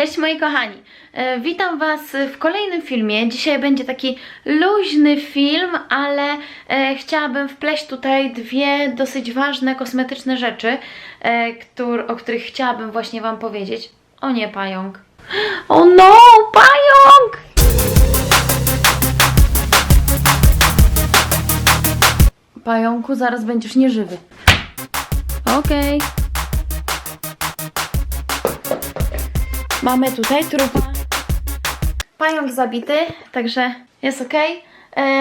Cześć moi kochani, e, witam Was w kolejnym filmie. Dzisiaj będzie taki luźny film, ale e, chciałabym wpleść tutaj dwie dosyć ważne kosmetyczne rzeczy, e, o których chciałabym właśnie Wam powiedzieć. O nie, pająk. O no, pająk! Pająku, zaraz będziesz nieżywy. Okej. Mamy tutaj trupa. Pająk zabity, także jest ok.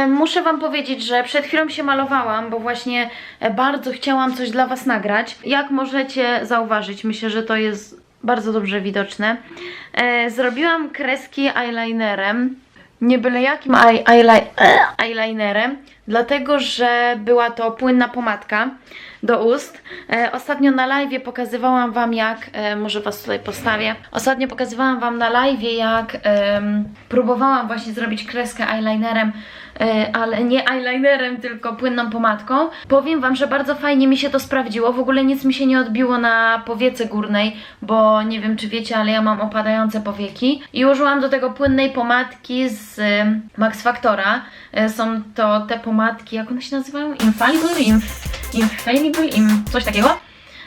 muszę Wam powiedzieć, że przed chwilą się malowałam, bo właśnie e, bardzo chciałam coś dla Was nagrać. Jak możecie zauważyć, myślę, że to jest bardzo dobrze widoczne. E, zrobiłam kreski eyelinerem. Nie byle jakim eye, eyeli- e, eyelinerem, dlatego że była to płynna pomadka do ust. E, ostatnio na live pokazywałam Wam jak, e, może Was tutaj postawię, ostatnio pokazywałam Wam na live jak em, próbowałam właśnie zrobić kreskę eyelinerem, e, ale nie eyelinerem, tylko płynną pomadką. Powiem Wam, że bardzo fajnie mi się to sprawdziło, w ogóle nic mi się nie odbiło na powiece górnej, bo nie wiem czy wiecie, ale ja mam opadające powieki i użyłam do tego płynnej pomadki z Max Factora. E, Są to te pomadki, jak one się nazywają? Infallible? Inf Infallible? Im coś takiego.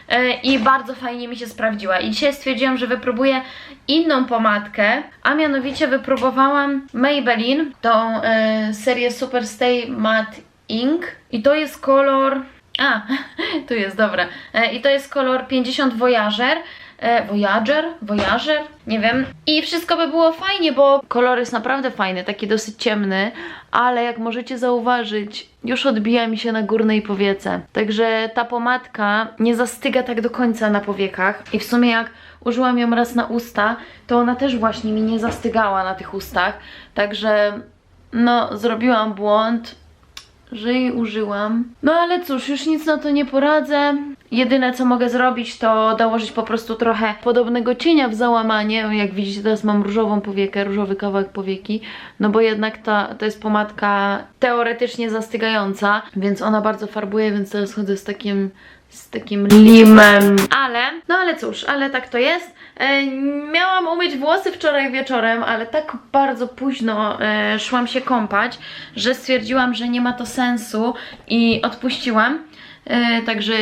E, I bardzo fajnie mi się sprawdziła. I dzisiaj stwierdziłam, że wypróbuję inną pomadkę, a mianowicie wypróbowałam Maybelline, tą e, serię Super Stay Matte Ink. I to jest kolor... A, tu jest, dobra. E, I to jest kolor 50 Voyager. E, Voyager? Voyager? Nie wiem. I wszystko by było fajnie, bo kolor jest naprawdę fajny, taki dosyć ciemny, ale jak możecie zauważyć, już odbija mi się na górnej powiece. Także ta pomadka nie zastyga tak do końca na powiekach. I w sumie jak użyłam ją raz na usta, to ona też właśnie mi nie zastygała na tych ustach. Także no, zrobiłam błąd że jej użyłam. No ale cóż, już nic na to nie poradzę. Jedyne co mogę zrobić to dołożyć po prostu trochę podobnego cienia w załamanie. Jak widzicie teraz mam różową powiekę, różowy kawałek powieki. No bo jednak ta, to jest pomadka teoretycznie zastygająca, więc ona bardzo farbuje, więc teraz chodzę z takim z takim limem. Ale, no ale cóż, ale tak to jest. E, miałam umyć włosy wczoraj wieczorem, ale tak bardzo późno e, szłam się kąpać, że stwierdziłam, że nie ma to sensu i odpuściłam. E, także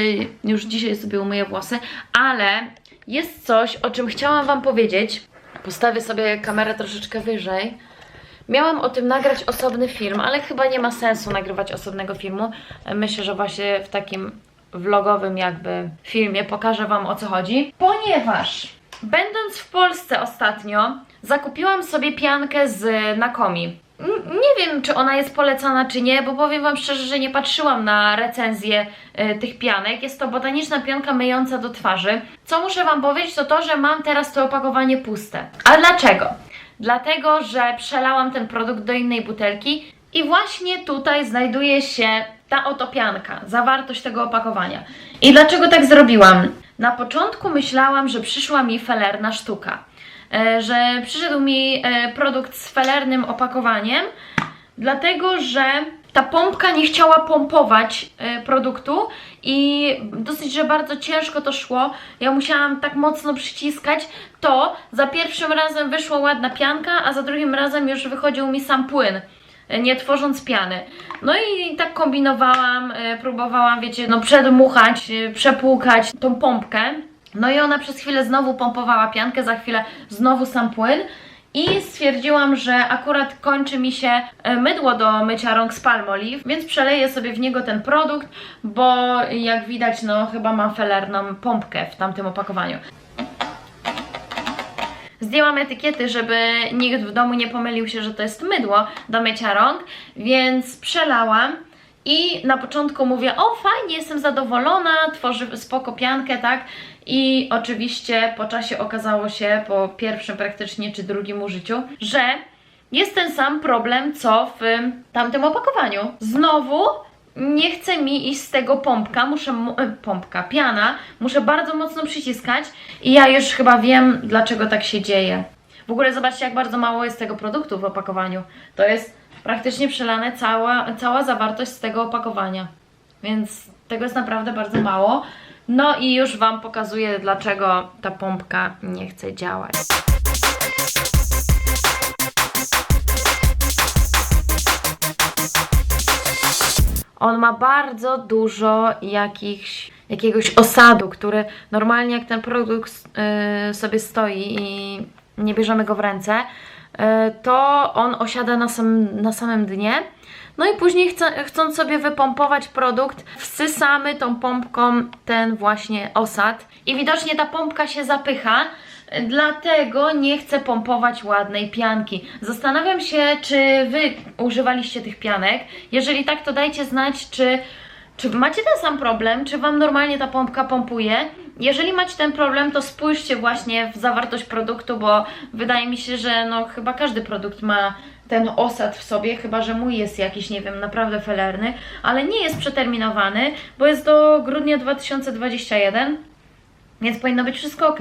już dzisiaj sobie umyję włosy, ale jest coś, o czym chciałam Wam powiedzieć. Postawię sobie kamerę troszeczkę wyżej. Miałam o tym nagrać osobny film, ale chyba nie ma sensu nagrywać osobnego filmu. Myślę, że właśnie w takim vlogowym jakby filmie pokażę Wam o co chodzi. Ponieważ będąc w Polsce ostatnio zakupiłam sobie piankę z Nakomi. Nie wiem, czy ona jest polecana, czy nie, bo powiem Wam szczerze, że nie patrzyłam na recenzję e, tych pianek. Jest to botaniczna pianka myjąca do twarzy. Co muszę Wam powiedzieć, to to, że mam teraz to opakowanie puste. A dlaczego? Dlatego, że przelałam ten produkt do innej butelki i właśnie tutaj znajduje się ta oto pianka, zawartość tego opakowania. I dlaczego tak zrobiłam? Na początku myślałam, że przyszła mi felerna sztuka. E, że przyszedł mi e, produkt z felernym opakowaniem, dlatego że ta pompka nie chciała pompować e, produktu i dosyć, że bardzo ciężko to szło. Ja musiałam tak mocno przyciskać to. Za pierwszym razem wyszła ładna pianka, a za drugim razem już wychodził mi sam płyn nie tworząc piany. No i tak kombinowałam, e, próbowałam, wiecie, no przedmuchać, e, przepłukać tą pompkę. No i ona przez chwilę znowu pompowała piankę, za chwilę znowu sam płyn. I stwierdziłam, że akurat kończy mi się e, mydło do mycia rąk z Palmolive, więc przeleję sobie w niego ten produkt, bo jak widać, no chyba mam felerną pompkę w tamtym opakowaniu. Zdjęłam etykiety, żeby nikt w domu nie pomylił się, że to jest mydło do mycia rąk, więc przelałam i na początku mówię, o fajnie, jestem zadowolona, tworzy spoko piankę, tak? I oczywiście po czasie okazało się, po pierwszym praktycznie czy drugim użyciu, że jest ten sam problem, co w tamtym opakowaniu. Znowu nie chce mi iść z tego pompka, muszę, mu- e, pompka, piana, muszę bardzo mocno przyciskać i ja już chyba wiem, dlaczego tak się dzieje. W ogóle zobaczcie, jak bardzo mało jest tego produktu w opakowaniu. To jest praktycznie przelane cała, cała zawartość z tego opakowania. Więc tego jest naprawdę bardzo mało. No i już Wam pokazuję, dlaczego ta pompka nie chce działać. On ma bardzo dużo jakichś, jakiegoś osadu, który normalnie jak ten produkt y, sobie stoi i nie bierzemy go w ręce, y, to on osiada na, sam, na samym dnie. No i później chcąc sobie wypompować produkt, wsysamy tą pompką ten właśnie osad i widocznie ta pompka się zapycha, dlatego nie chcę pompować ładnej pianki. Zastanawiam się, czy Wy używaliście tych pianek. Jeżeli tak, to dajcie znać, czy, czy macie ten sam problem, czy Wam normalnie ta pompka pompuje. Jeżeli macie ten problem, to spójrzcie właśnie w zawartość produktu, bo wydaje mi się, że no chyba każdy produkt ma ten osad w sobie, chyba że mój jest jakiś, nie wiem, naprawdę felerny, ale nie jest przeterminowany, bo jest do grudnia 2021, więc powinno być wszystko ok.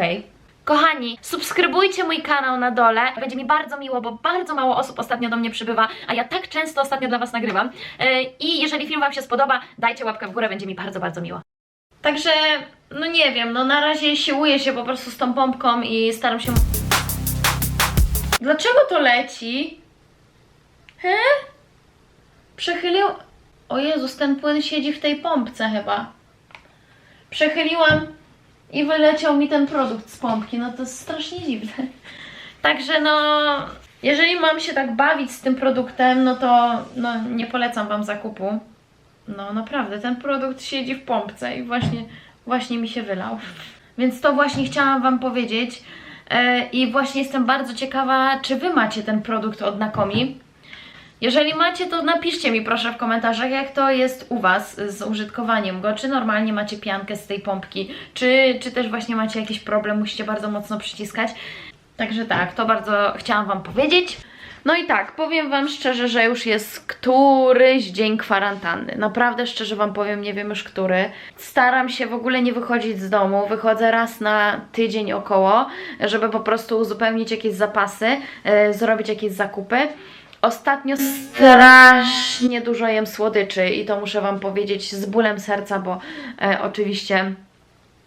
Kochani, subskrybujcie mój kanał na dole. Będzie mi bardzo miło, bo bardzo mało osób ostatnio do mnie przybywa, a ja tak często ostatnio dla Was nagrywam. Yy, I jeżeli film Wam się spodoba, dajcie łapkę w górę, będzie mi bardzo, bardzo miło. Także, no nie wiem, no na razie siłuję się po prostu z tą pompką i staram się... Dlaczego to leci? He? Przechylił... O Jezus, ten płyn siedzi w tej pompce chyba. Przechyliłam i wyleciał mi ten produkt z pompki. No to jest strasznie dziwne. Także no, jeżeli mam się tak bawić z tym produktem, no to no, nie polecam Wam zakupu. No naprawdę, ten produkt siedzi w pompce i właśnie, właśnie mi się wylał. Więc to właśnie chciałam Wam powiedzieć. E, I właśnie jestem bardzo ciekawa, czy Wy macie ten produkt od Nakomi. Jeżeli macie, to napiszcie mi proszę w komentarzach, jak to jest u Was z użytkowaniem go. Czy normalnie macie piankę z tej pompki, czy, czy też właśnie macie jakiś problem, musicie bardzo mocno przyciskać. Także tak, to bardzo chciałam Wam powiedzieć. No i tak, powiem Wam szczerze, że już jest któryś dzień kwarantanny. Naprawdę szczerze Wam powiem, nie wiem już który. Staram się w ogóle nie wychodzić z domu. Wychodzę raz na tydzień około, żeby po prostu uzupełnić jakieś zapasy, yy, zrobić jakieś zakupy. Ostatnio strasznie dużo jem słodyczy i to muszę Wam powiedzieć z bólem serca, bo e, oczywiście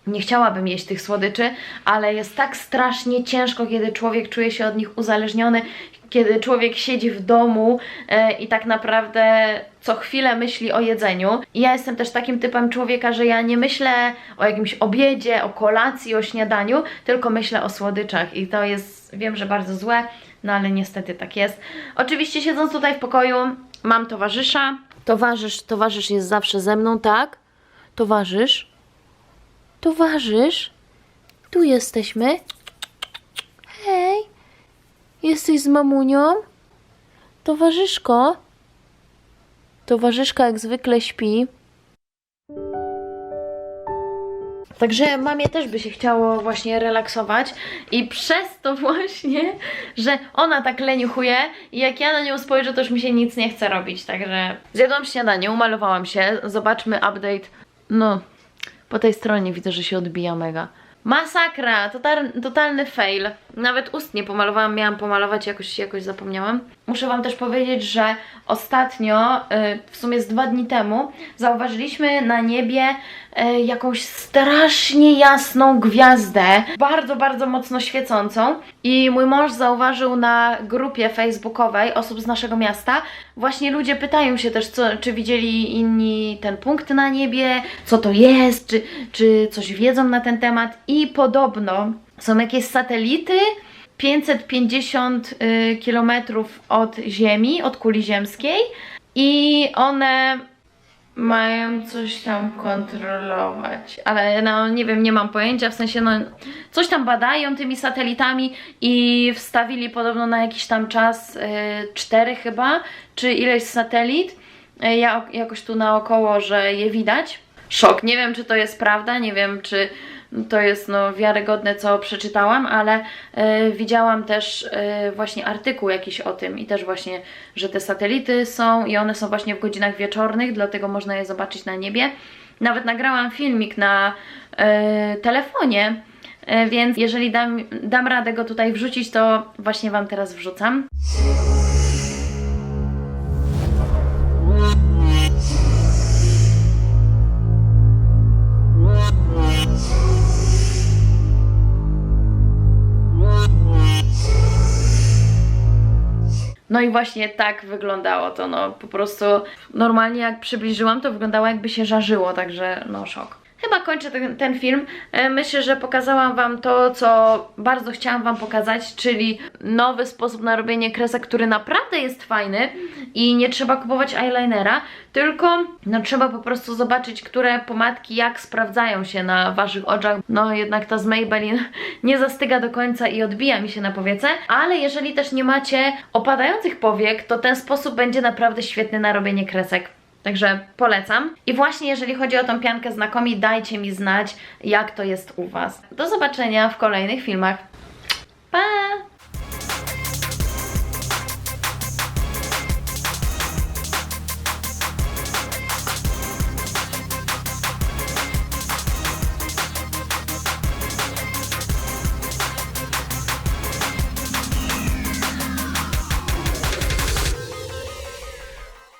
nie chciałabym jeść tych słodyczy, ale jest tak strasznie ciężko, kiedy człowiek czuje się od nich uzależniony, kiedy człowiek siedzi w domu e, i tak naprawdę co chwilę myśli o jedzeniu. I ja jestem też takim typem człowieka, że ja nie myślę o jakimś obiedzie, o kolacji, o śniadaniu, tylko myślę o słodyczach i to jest, wiem, że bardzo złe, no ale niestety tak jest. Oczywiście siedząc tutaj w pokoju, mam towarzysza. Towarzysz, towarzysz jest zawsze ze mną, tak? Towarzysz? Towarzysz? Tu jesteśmy. Hej, jesteś z mamunią? Towarzyszko? Towarzyszka jak zwykle śpi. Także mamie też by się chciało właśnie relaksować i przez to właśnie, że ona tak leniuchuje i jak ja na nią spojrzę, to już mi się nic nie chce robić, także zjadłam śniadanie, umalowałam się, zobaczmy update, no, po tej stronie widzę, że się odbija mega. Masakra, total, totalny fail. Nawet ust nie pomalowałam, miałam pomalować, jakoś, jakoś zapomniałam. Muszę Wam też powiedzieć, że ostatnio, y, w sumie z dwa dni temu, zauważyliśmy na niebie y, jakąś strasznie jasną gwiazdę, bardzo, bardzo mocno świecącą. I mój mąż zauważył na grupie facebookowej osób z naszego miasta, właśnie ludzie pytają się też, co, czy widzieli inni ten punkt na niebie, co to jest, czy, czy coś wiedzą na ten temat. I podobno są jakieś satelity 550 y, km od Ziemi, od kuli ziemskiej i one mają coś tam kontrolować, ale no nie wiem, nie mam pojęcia, w sensie no coś tam badają tymi satelitami i wstawili podobno na jakiś tam czas y, cztery chyba, czy ileś satelit, y, ja jakoś tu naokoło, że je widać. Szok, nie wiem czy to jest prawda, nie wiem czy to jest no wiarygodne, co przeczytałam, ale e, widziałam też e, właśnie artykuł jakiś o tym i też właśnie, że te satelity są i one są właśnie w godzinach wieczornych, dlatego można je zobaczyć na niebie. Nawet nagrałam filmik na e, telefonie, e, więc jeżeli dam, dam radę go tutaj wrzucić, to właśnie Wam teraz wrzucam. No i właśnie tak wyglądało to, no po prostu normalnie jak przybliżyłam, to wyglądało jakby się żarzyło, także no szok. Chyba kończę ten, ten film. E, Myślę, że pokazałam Wam to, co bardzo chciałam Wam pokazać, czyli nowy sposób na robienie kresek, który naprawdę jest fajny i nie trzeba kupować eyelinera, tylko no, trzeba po prostu zobaczyć, które pomadki jak sprawdzają się na Waszych oczach. No jednak ta z Maybelline nie zastyga do końca i odbija mi się na powiece, ale jeżeli też nie macie opadających powiek, to ten sposób będzie naprawdę świetny na robienie kresek. Także polecam. I właśnie jeżeli chodzi o tą piankę znakomi, dajcie mi znać, jak to jest u Was. Do zobaczenia w kolejnych filmach. Pa!